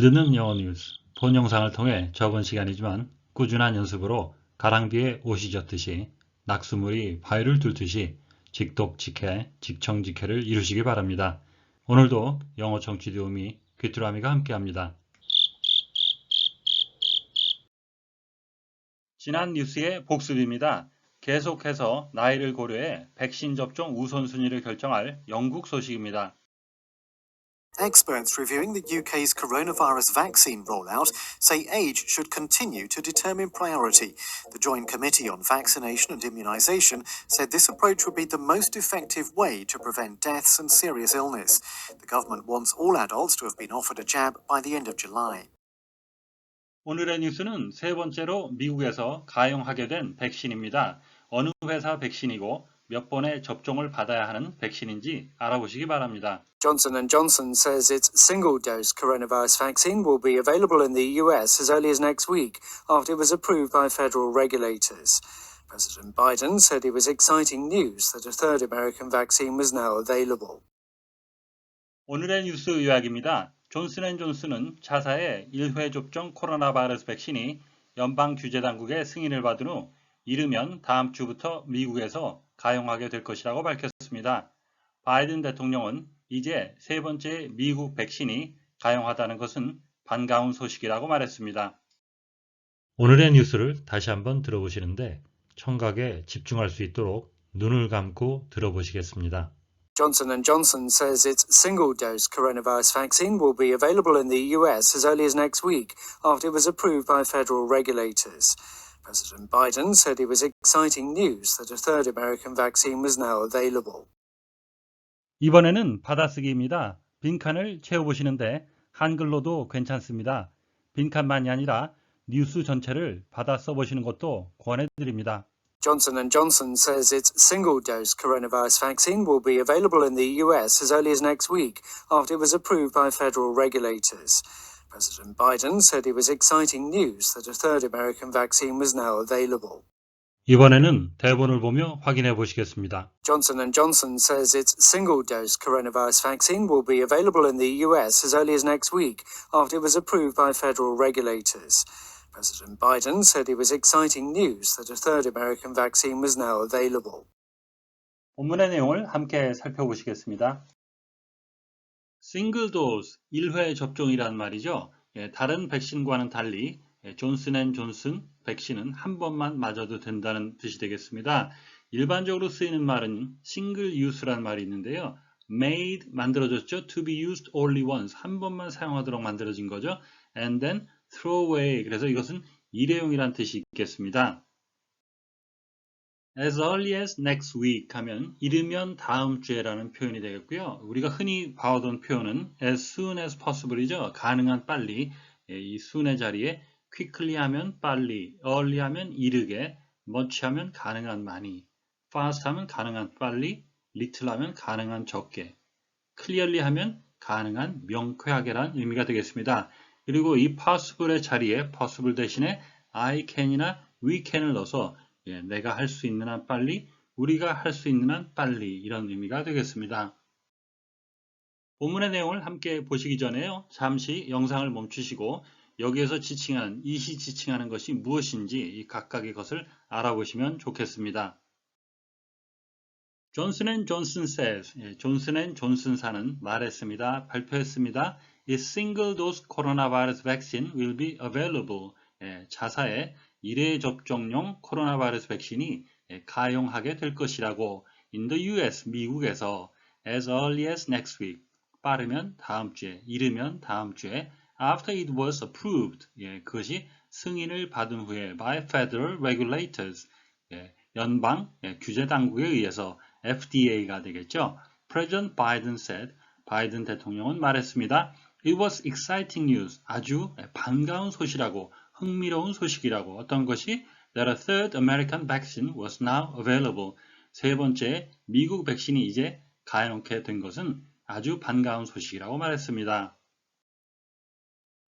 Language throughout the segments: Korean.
듣는 영어 뉴스, 본 영상을 통해 적은 시간이지만 꾸준한 연습으로 가랑비에 옷이 젖듯이 낙수물이 바위를 뚫듯이 직독직해, 직청직해를 이루시기 바랍니다. 오늘도 영어 청취 도우미 귀뚜라미가 함께합니다. 지난 뉴스의 복습입니다. 계속해서 나이를 고려해 백신 접종 우선순위를 결정할 영국 소식입니다. Experts reviewing the UK's coronavirus vaccine rollout say age should continue to determine priority. The Joint Committee on Vaccination and Immunisation said this approach would be the most effective way to prevent deaths and serious illness. The government wants all adults to have been offered a jab by the end of July. 오늘의 뉴스는 세 번째로 미국에서 가용하게 된 백신입니다. 어느 회사 백신이고 몇 번의 접종을 받아야 하는 백신인지 알아보시기 바랍니다. Johnson & Johnson says its single-dose coronavirus vaccine will be available in the US as early as next week after it was approved by federal regulators. President Biden said it was exciting news that a third American vaccine was now available. 오늘의 뉴스 요약입니다. 존슨앤존슨은 자사의 1회 접종 코로나 바이러스 백신이 연방 규제 당국의 승인을 받은 후 이르면 다음 주부터 미국에서 가용하게 될 것이라고 밝혔습니다. 바이든 대통령은 이제 세 번째 미국 백신이 가용하다는 것은 반가운 소식이라고 말했습니다. 오늘의 뉴스를 다시 한번 들어보시는데 청각에 집중할 수 있도록 눈을 감고 들어보시겠습니다. Johnson & Johnson says its single-dose coronavirus vaccine will be available in the US as early as next week after it was approved by federal regulators. President Biden said it was exciting news that a third American vaccine was now available. 이번에는 받아쓰기입니다. 빈칸을 채워보시는데 한글로도 괜찮습니다. 빈칸만이 아니라 뉴스 전체를 받아 써보시는 것도 권해드립니다. Johnson & Johnson says its single-dose coronavirus vaccine will be available in the US as early as next week after it was approved by federal regulators. President Biden said it was exciting news that a third American vaccine was now available. 이번에는 대본을 보며 확인해 보시겠습니다. Johnson & Johnson says its single-dose coronavirus vaccine will be available in the US as early as next week after it was approved by federal regulators. President Biden said it was exciting news that a third American vaccine was now available. 본문의 내용을 함께 살펴보시겠습니다. 싱글 도스 1회 접종이란 말이죠. 예, 다른 백신과는 달리 예, 존슨앤존슨 백신은 한 번만 맞아도 된다는 뜻이 되겠습니다. 일반적으로 쓰이는 말은 싱글 유스란 말이 있는데요. made 만들어졌죠. to be used only once 한 번만 사용하도록 만들어진 거죠. and then throw away 그래서 이것은 일회용이란 뜻이 있겠습니다. As early as next week 하면 이르면 다음 주에라는 표현이 되겠고요. 우리가 흔히 봐오던 표현은 as soon as possible이죠. 가능한 빨리 예, 이 soon의 자리에 quickly 하면 빨리, early 하면 이르게, much 하면 가능한 많이, fast 하면 가능한 빨리, little 하면 가능한 적게, clearly 하면 가능한 명쾌하게란 의미가 되겠습니다. 그리고 이 possible의 자리에 possible 대신에 I can이나 we can을 넣어서 예, 내가 할 수 있는 한 빨리, 우리가 할 수 있는 한 빨리 이런 의미가 되겠습니다. 본문의 내용을 함께 보시기 전에요. 잠시 영상을 멈추시고 여기에서 지칭하는, 이시 지칭하는 것이 무엇인지 이 각각의 것을 알아보시면 좋겠습니다. 존슨 앤 존슨 says, 예, 존슨 앤 존슨사는 말했습니다. 발표했습니다. Its single dose coronavirus vaccine will be available. 예, 자사의 1회 접종용 코로나 바이러스 백신이 예, 가용하게 될 것이라고 in the US, 미국에서 as early as next week, 빠르면 다음 주에, 이르면 다음 주에 after it was approved, 예, 그것이 승인을 받은 후에 by federal regulators, 예, 연방 예, 규제 당국에 의해서 FDA가 되겠죠. President Biden said, 바이든 대통령은 말했습니다. It was exciting news, 아주 반가운 소식이라고 흥미로운 소식이라고 어떤 것이 that a third American vaccine was now available. 세 번째 미국 백신이 이제 가용케 된 것은 아주 반가운 소식이라고 말했습니다.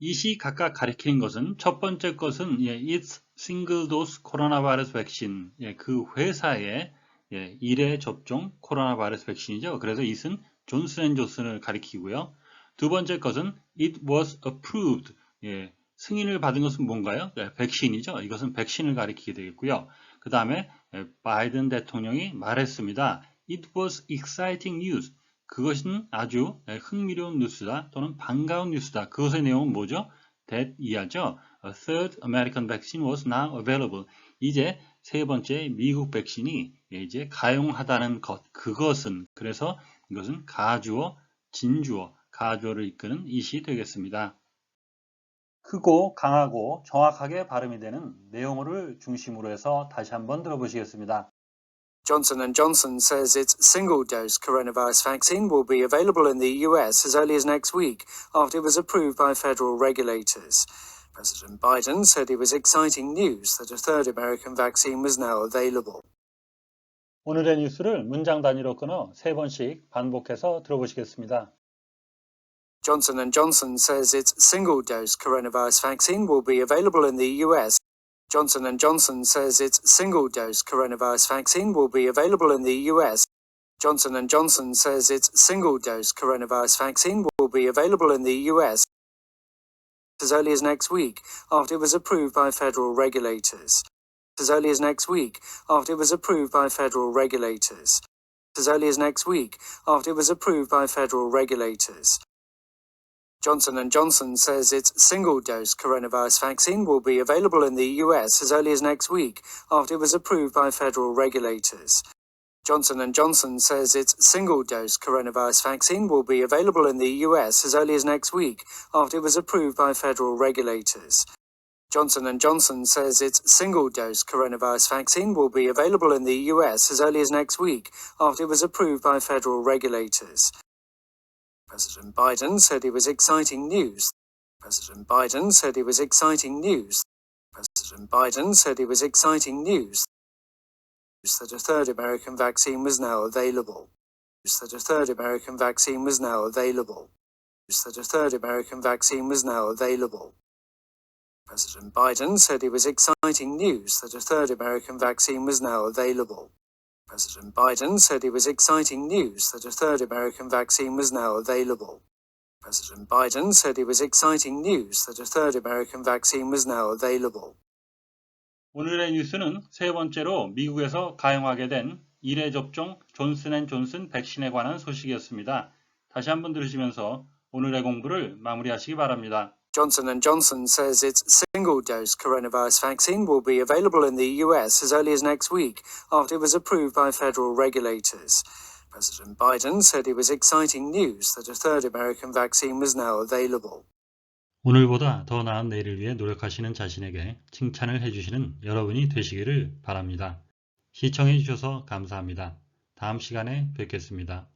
이 시 각각 가리키는 것은 첫 번째 것은 예, its single dose coronavirus vaccine 예, 그 회사의 예, 1회 접종 코로나 바이러스 백신이죠. 그래서 it은 존슨 앤 존슨을 가리키고요. 두 번째 것은 it was approved. 예, 승인을 받은 것은 뭔가요? 네, 백신이죠. 이것은 백신을 가리키게 되겠고요. 그 다음에 바이든 대통령이 말했습니다. It was exciting news. 그것은 아주 예, 흥미로운 뉴스다 또는 반가운 뉴스다. 그것의 내용은 뭐죠? that 이하죠. A third American vaccine was now available. 이제 세 번째 미국 백신이 이제 가용하다는 것. 그것은 그래서 이것은 가주어, 진주어, 가주어를 이끄는 이시 되겠습니다. 크고 강하고 정확하게 발음이 되는 내용어를 중심으로 해서 다시 한번 들어보시겠습니다. Johnson & Johnson says its single-dose coronavirus vaccine will be available in the US as early as next week after it was approved by federal regulators. President Biden said it was exciting news that a third American vaccine was now available. 오늘의 뉴스를 문장 단위로 끊어 세 번씩 반복해서 들어보시겠습니다. Johnson & Johnson says its single-dose coronavirus vaccine will be available in the US. Johnson & Johnson says its single-dose coronavirus vaccine will be available in the US. Johnson & Johnson says its single-dose coronavirus vaccine will be available in the US as early as next week after it was approved by federal regulators. As early as next week after it was approved by federal regulators. As early as next week after it was approved by federal regulators. Johnson & Johnson says its single-dose coronavirus vaccine will be available in the US as early as next week after it was approved by federal regulators. Johnson & Johnson says its single-dose coronavirus vaccine will be available in the US as early as next week after it was approved by federal regulators. Johnson & Johnson says its single-dose coronavirus vaccine will be available in the US as early as next week after it was approved by federal regulators. President Biden said it was exciting news. President Biden said it was exciting news. President Biden said it was exciting news that a third American vaccine was now available. That a third American vaccine was now available. That a third American vaccine was now available. President Biden said it was exciting news that a third American vaccine was now available. President Biden said it was exciting news that a third American vaccine was now available. President Biden said it was exciting news that a third American vaccine was now available. 오늘의 뉴스는 세 번째로 미국에서 가용하게 된 1회 접종 존슨앤존슨 백신에 관한 소식이었습니다. 다시 한번 들으시면서 오늘의 공부를 마무리하시기 바랍니다. Johnson & Johnson says its single-dose coronavirus vaccine will be available in the US as early as next week after it was approved by federal regulators. President Biden said it was exciting news that a third American vaccine was now available. 오늘보다 더 나은 내일을 위해 노력하시는 자신에게 칭찬을 해주시는 여러분이 되시기를 바랍니다. 시청해 주셔서 감사합니다. 다음 시간에 뵙겠습니다.